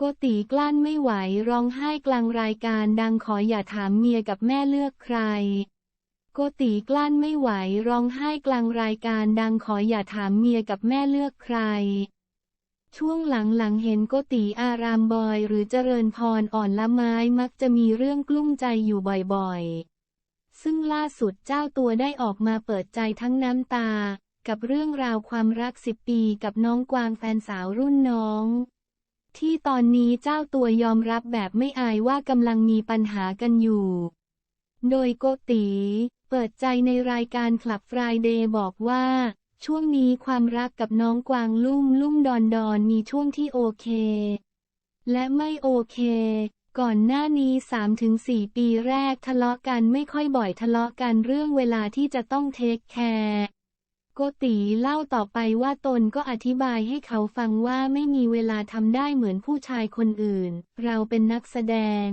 โกติกลั้นไม่ไหวร้องไห้กลางรายการดังขออย่าถามเมียกับแม่เลือกใคร โกติกลั้นไม่ไหวร้องไห้กลางรายการดังขออย่าถามเมียกับแม่เลือกใคร ช่วงหลังๆเห็นโกติอารามบอยหรือเจริญพรอ่อนละไม้มักจะมีเรื่องกลุ้มใจอยู่บ่อยๆ ซึ่งล่าสุดเจ้าตัวได้ออกมาเปิดใจทั้งน้ำตา กับเรื่องราวความรักสิบปีกับน้องกวางแฟนสาวรุ่นน้อง ที่ตอนนี้เจ้าตัวยอมรับแบบไม่อายว่ากำลังมีปัญหากันอยู่ โดยโกติเปิดใจในรายการคลับฟรายเดย์บอกว่า ช่วงนี้ความรักกับน้องกวางลุ่มลุ่มดอนดอนมีช่วงที่โอเค และไม่โอเค ก่อนหน้านี้ 3-4 ปีแรกทะเลาะกันไม่ค่อยบ่อยทะเลาะกันเรื่องเวลาที่จะต้องเทคแคร์ โกติเล่าต่อไปว่าตนก็อธิบายให้เขาฟังว่าไม่มีเวลาทำได้เหมือนผู้ชายคนอื่น เราเป็นนักแสดง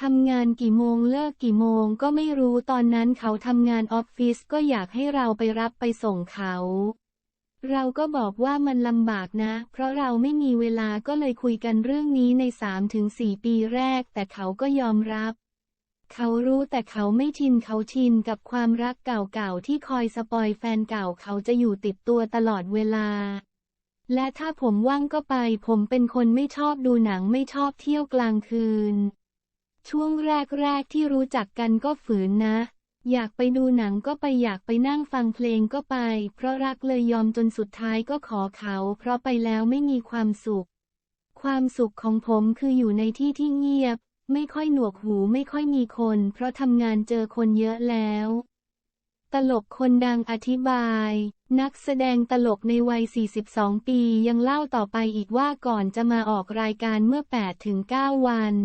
ทำงานกี่โมงเลิกกี่โมงก็ไม่รู้ตอนนั้นเขาทำงานออฟฟิศก็อยากให้เราไปรับไปส่งเขา เราก็บอกว่ามันลำบากนะ เพราะเราไม่มีเวลาก็เลยคุยกันเรื่องนี้ใน 3-4 ปีแรก แต่เขาก็ยอมรับ เขารู้แต่เขาไม่ชินเขาชินกับความรักเก่าๆที่คอยสปอยแฟนเก่าเขาจะอยู่ติดตัวตลอดเวลา และถ้าผมว่างก็ไป ผมเป็นคนไม่ชอบดูหนังไม่ชอบเที่ยวกลางคืน ช่วงแรกๆที่รู้จักกันก็ฝืนนะ อยากไปดูหนังก็ไปอยากไปนั่งฟังเพลงก็ไป เพราะรักเลยยอมจนสุดท้ายก็ขอเขา เพราะไปแล้วไม่มีความสุขความสุขของผมคืออยู่ในที่ที่เงียบ ไม่ค่อยหนวกหูไม่ค่อยมีคน เพราะทำงานเจอคนเยอะแล้ว ตลกคนดังอธิบาย นักแสดงตลกในวัย 42 ปียังเล่าต่อไปอีกว่าก่อนจะมาออกรายการเมื่อ 8-9 วัน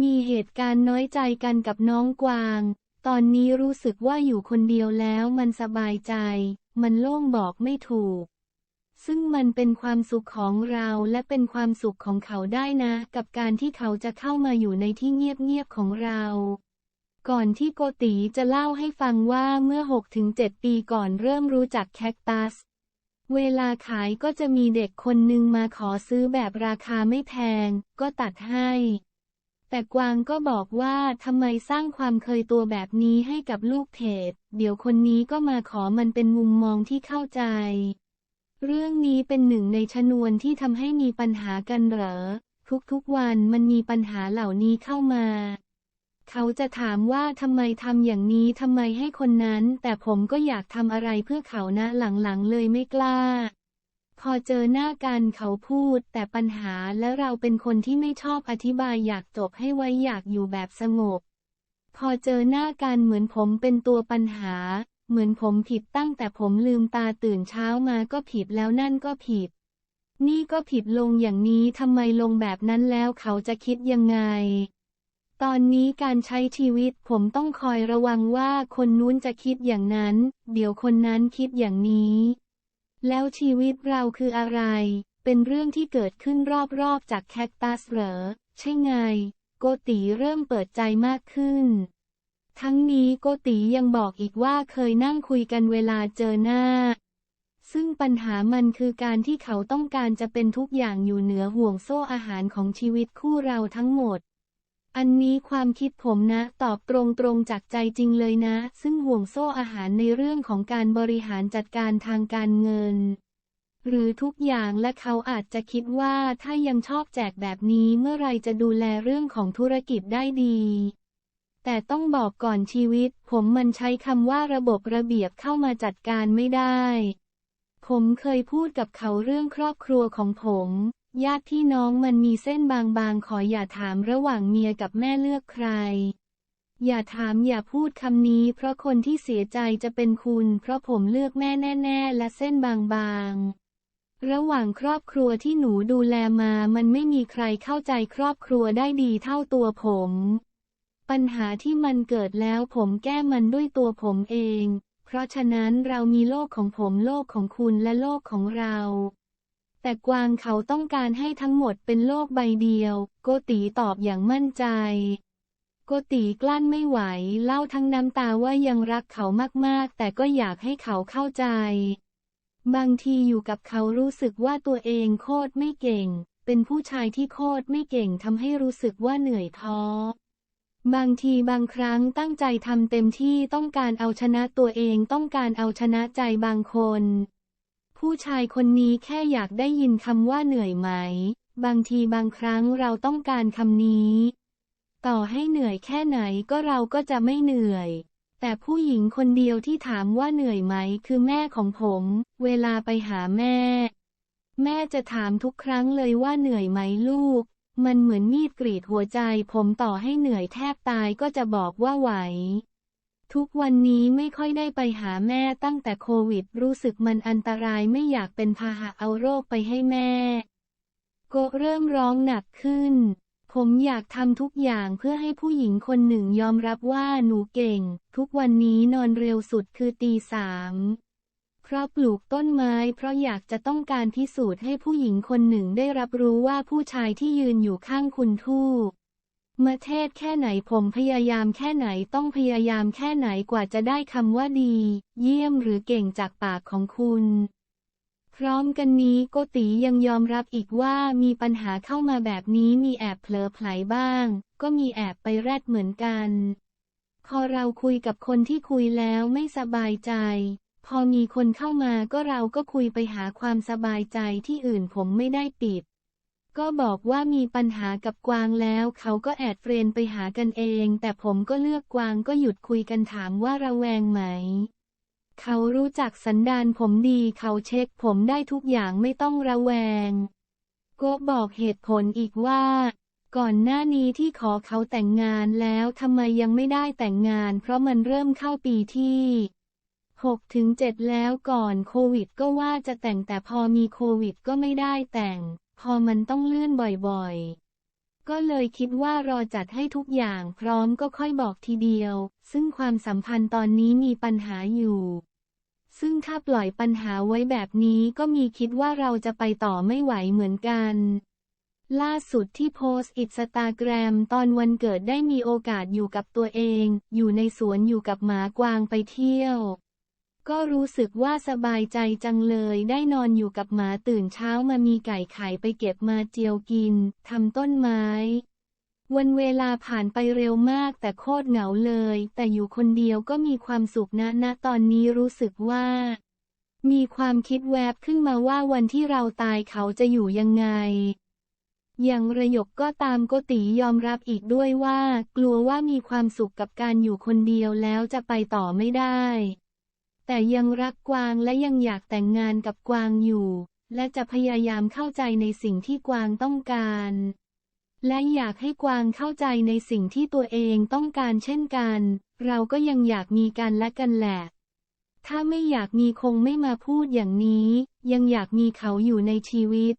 มีเหตุการณ์น้อยใจกันกับน้องกวาง ตอนนี้รู้สึกว่าอยู่คนเดียวแล้วมันสบายใจ มันโล่งบอกไม่ถูก ซึ่งมันเป็นความสุขของเราและเป็นความสุขของเขาได้นะ กับการที่เขาจะเข้ามาอยู่ในที่เงียบๆของเรา ก่อนที่โกติจะเล่าให้ฟังว่าเมื่อ 6-7 ปีก่อนเริ่มรู้จักแคคตัส เวลาขายก็จะมีเด็กคนหนึ่งมาขอซื้อแบบราคาไม่แพง ก็ตัดให้ แต่กวางก็บอกว่าทำไมสร้างความเคยตัวแบบนี้ให้กับลูกเพจ เดี๋ยวคนนี้ก็มาขอมันเป็นมุมมองที่เข้าใจ เรื่องนี้เป็นหนึ่งในชนวนที่ทำให้มีปัญหากันเหรอ ทุกๆวันมันมีปัญหาเหล่านี้เข้ามา เขาจะถามว่าทำไมทำอย่างนี้ทำไมให้คนนั้น แต่ผมก็อยากทำอะไรเพื่อเขานะหลังๆเลยไม่กล้า พอเจอหน้ากันเขาพูด แต่ปัญหาและเราเป็นคนที่ไม่ชอบอธิบายอยากจบให้ไว้อยากอยู่แบบสงบพอเจอหน้ากันเหมือนผมเป็นตัวปัญหา เหมือนผมผิดตั้งแต่ผมลืมตาตื่นเช้ามาก็ผิดแล้วนั่นก็ผิด นี่ก็ผิดลงอย่างนี้ทำไมลงแบบนั้นแล้วเขาจะคิดยังไง ตอนนี้การใช้ชีวิตผมต้องคอยระวังว่าคนนู้นจะคิดอย่างนั้น เดี๋ยวคนนั้นคิดอย่างนี้ แล้วชีวิตเราคืออะไร เป็นเรื่องที่เกิดขึ้นรอบๆจากแคคตัสเหรอ ใช่ไง โกติเริ่มเปิดใจมากขึ้น ทั้งนี้โกติยังบอกอีกว่าเคยนั่งคุยกันเวลาเจอหน้า ซึ่งปัญหามันคือการที่เขาต้องการจะเป็นทุกอย่างอยู่เหนือห่วงโซ่อาหารของชีวิตคู่เราทั้งหมด อันนี้ความคิดผมนะ ตอบตรงๆจากใจจริงเลยนะ ซึ่งห่วงโซ่อาหารในเรื่องของการบริหารจัดการทางการเงิน หรือทุกอย่างและเขาอาจจะคิดว่าถ้ายังชอบแจกแบบนี้เมื่อไรจะดูแลเรื่องของธุรกิจได้ดี แต่ต้องบอกก่อนชีวิต ผมมันใช้คำว่าระบบระเบียบเข้ามาจัดการไม่ได้ ผมเคยพูดกับเขาเรื่องครอบครัวของผม ญาติพี่น้องมันมีเส้นบางๆ ขออย่าถามระหว่างเมียกับแม่เลือกใคร อย่าถามอย่าพูดคำนี้ เพราะคนที่เสียใจจะเป็นคุณ เพราะผมเลือกแม่แน่ ๆ และเส้นบางๆระหว่างครอบครัวที่หนูดูแลมา มันไม่มีใครเข้าใจครอบครัวได้ดีเท่าตัวผม ปัญหาที่มันเกิดแล้วผมแก้มันด้วยตัวผมเอง เพราะฉะนั้นเรามีโลกของผมโลกของคุณและโลกของเรา แต่กวางเขาต้องการให้ทั้งหมดเป็นโลกใบเดียว โกติตอบอย่างมั่นใจ โกติกลั้นไม่ไหวเล่าทั้งน้ำตาว่ายังรักเขามากๆ แต่ก็อยากให้เขาเข้าใจ บางทีอยู่กับเขารู้สึกว่าตัวเองโคตรไม่เก่ง เป็นผู้ชายที่โคตรไม่เก่งทำให้รู้สึกว่าเหนื่อยท้อ บางทีบางครั้งตั้งใจทำเต็มที่ต้องการเอาชนะตัวเองต้องการเอาชนะใจบางคน ผู้ชายคนนี้แค่อยากได้ยินคำว่าเหนื่อยไหม บางทีบางครั้งเราต้องการคำนี้ ต่อให้เหนื่อยแค่ไหนก็เราก็จะไม่เหนื่อย แต่ผู้หญิงคนเดียวที่ถามว่าเหนื่อยไหม คือแม่ของผม เวลาไปหาแม่ แม่จะถามทุกครั้งเลยว่าเหนื่อยไหมลูก มันเหมือนมีดกรีดหัวใจ ผมต่อให้เหนื่อยแทบตายก็จะบอกว่าไหว ทุกวันนี้ไม่ค่อยได้ไปหาแม่ตั้งแต่โควิด รู้สึกมันอันตรายไม่อยากเป็นพาหะเอาโรคไปให้แม่ โกเริ่มร้องหนักขึ้น ผมอยากทำทุกอย่างเพื่อให้ผู้หญิงคนหนึ่งยอมรับว่าหนูเก่ง ทุกวันนี้นอนเร็วสุดคือตีสาม เพราะปลูกต้นไม้ เพราะอยากจะต้องการพิสูจน์ให้ผู้หญิงคนหนึ่งได้รับรู้ว่าผู้ชายที่ยืนอยู่ข้างคุณทู่มาเทศแค่ไหนผมพยายามแค่ไหนต้องพยายามแค่ไหนกว่าจะได้คำว่าดี เยี่ยมหรือเก่งจากปากของคุณ พร้อมกันนี้โกติยังยอมรับอีกว่ามีปัญหาเข้ามาแบบนี้มีแอบเผลอไผลบ้าง ก็มีแอบไปแรดเหมือนกัน พอเราคุยกับคนที่คุยแล้วไม่สบายใจ พอมีคนเข้ามาก็เราก็คุยไปหาความสบายใจที่อื่นผมไม่ได้ปิด ก็บอกว่ามีปัญหากับกวางแล้ว เขาก็แอดเฟรนไปหากันเอง แต่ผมก็เลือกกวางก็หยุดคุยกันถามว่าระแวงไหม เขารู้จักสันดานผมดีเขาเช็คผมได้ทุกอย่างไม่ต้องระแวงโกบอกเหตุผลอีกว่าก่อนหน้านี้ที่ขอเขาแต่งงานแล้วทำไมยังไม่ได้แต่งงาน เพราะมันเริ่มเข้าปีที่ 6ถึง7แล้วก่อนโควิดก็ว่าจะแต่งแต่พอมีโควิดก็ไม่ได้แต่ง พอมันต้องเลื่อนบ่อยๆ ก็เลยคิดว่ารอจัดให้ทุกอย่างพร้อมก็ค่อยบอกทีเดียว ซึ่งความสัมพันธ์ตอนนี้มีปัญหาอยู่ ซึ่งถ้าปล่อยปัญหาไว้แบบนี้ก็มีคิดว่าเราจะไปต่อไม่ไหวเหมือนกันล่าสุดที่โพสต์อิสตาแกรมตอนวันเกิดได้มีโอกาสอยู่กับตัวเอง อยู่ในสวนอยู่กับหมากวางไปเที่ยว ก็รู้สึกว่าสบายใจจังเลยได้นอนอยู่กับหมาตื่นเช้ามามีไก่ไข่ไปเก็บมาเจียวกินทำต้นไม้ วันเวลาผ่านไปเร็วมากแต่โคตรเหงาเลย แต่อยู่คนเดียวก็มีความสุขนะณตอนนี้รู้สึกว่า มีความคิดแวบขึ้นมาว่าวันที่เราตายเขาจะอยู่ยังไงอย่างระยกก็ตามโกติยอมรับอีกด้วยว่า กลัวว่ามีความสุขกับการอยู่คนเดียวแล้วจะไปต่อไม่ได้ แต่ยังรักกวางและยังอยากแต่งงานกับกวางอยู่ และจะพยายามเข้าใจในสิ่งที่กวางต้องการ และอยากให้กวางเข้าใจในสิ่งที่ตัวเองต้องการเช่นกัน เราก็ยังอยากมีกันและกันแหละ ถ้าไม่อยากมีคงไม่มาพูดอย่างนี้ ยังอยากมีเขาอยู่ในชีวิต